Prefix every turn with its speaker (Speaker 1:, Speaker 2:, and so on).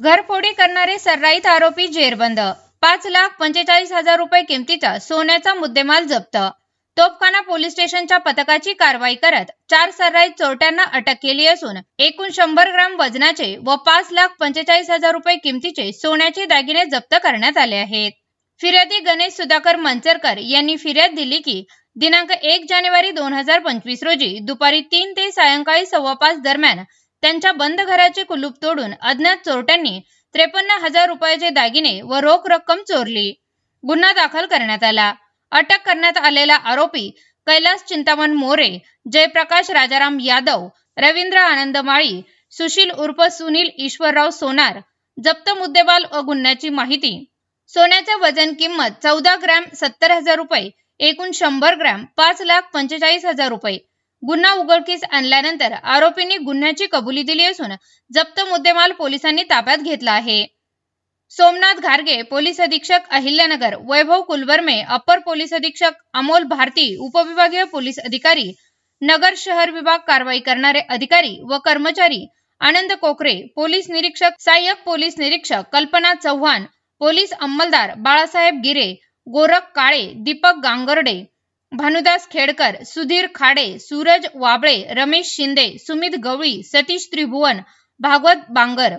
Speaker 1: घरफोडी करणारे सर्राईत आरोपी जेरबंद. पाच लाख पंचेचाळीस हजार रुपये किमतीचा सोन्याचा मुद्देमाल जप्त. तोपखाना पोलीस स्टेशनच्या पथकाची कारवाई करत चार सर्राईत चोरट्यांना अटक केली असून एकूण शंभर ग्राम वजनाचे व पाच लाख पंचेचाळीस हजार रुपये किमतीचे सोन्याचे दागिने जप्त करण्यात आले आहेत. फिर्यादी गणेश सुधाकर मंचरकर यांनी फिर्याद दिली की दिनांक एक जानेवारी दोन हजार पंचवीस रोजी दुपारी तीन ते सायंकाळी सव्वा पाच दरम्यान त्यांच्या बंद घराचे कुलूप तोडून अज्ञात चोरट्यांनी त्रेपन्न हजार रुपयाचे दागिने व रोख रक्कम चोरली. गुन्हा दाखल करण्यात आला. अटक करण्यात आलेला आरोपी कैलास चिंतामण मोरे जयप्रकाश राजाराम यादव रवींद्र आनंद माळी सुशील उर्फ सुनील ईश्वरराव सोनार जप्त मुद्देबाल व गुन्ह्याची माहिती. सोन्याचे वजन किंमत चौदा ग्रॅम सत्तर हजार रुपये एकूण शंभर ग्रॅम पाच लाख पंचेचाळीस हजार रुपये गुन्हा उघडकीस आणल्यानंतर आरोपींनी गुन्ह्याची कबुली दिली असून जप्त मुद्देमाल पोलिसांनी ताब्यात घेतला आहे. सोमनाथ घारगे पोलीस अधीक्षक अहिल्यानगर वैभव कुलवर्मे अप्पर पोलीस अधीक्षक अमोल भारती उपविभागीय पोलीस अधिकारी नगर शहर विभाग कारवाई करणारे अधिकारी व कर्मचारी आनंद कोकरे पोलीस निरीक्षक सहाय्यक पोलीस निरीक्षक कल्पना चव्हाण पोलीस अंमलदार बाळासाहेब गिरे गोरख काळे दीपक गांगर्डे भानुदास खेडकर सुधीर खाडे सूरज वाबळे रमेश शिंदे सुमित गवळी सतीश त्रिभुवन भागवत बांगर.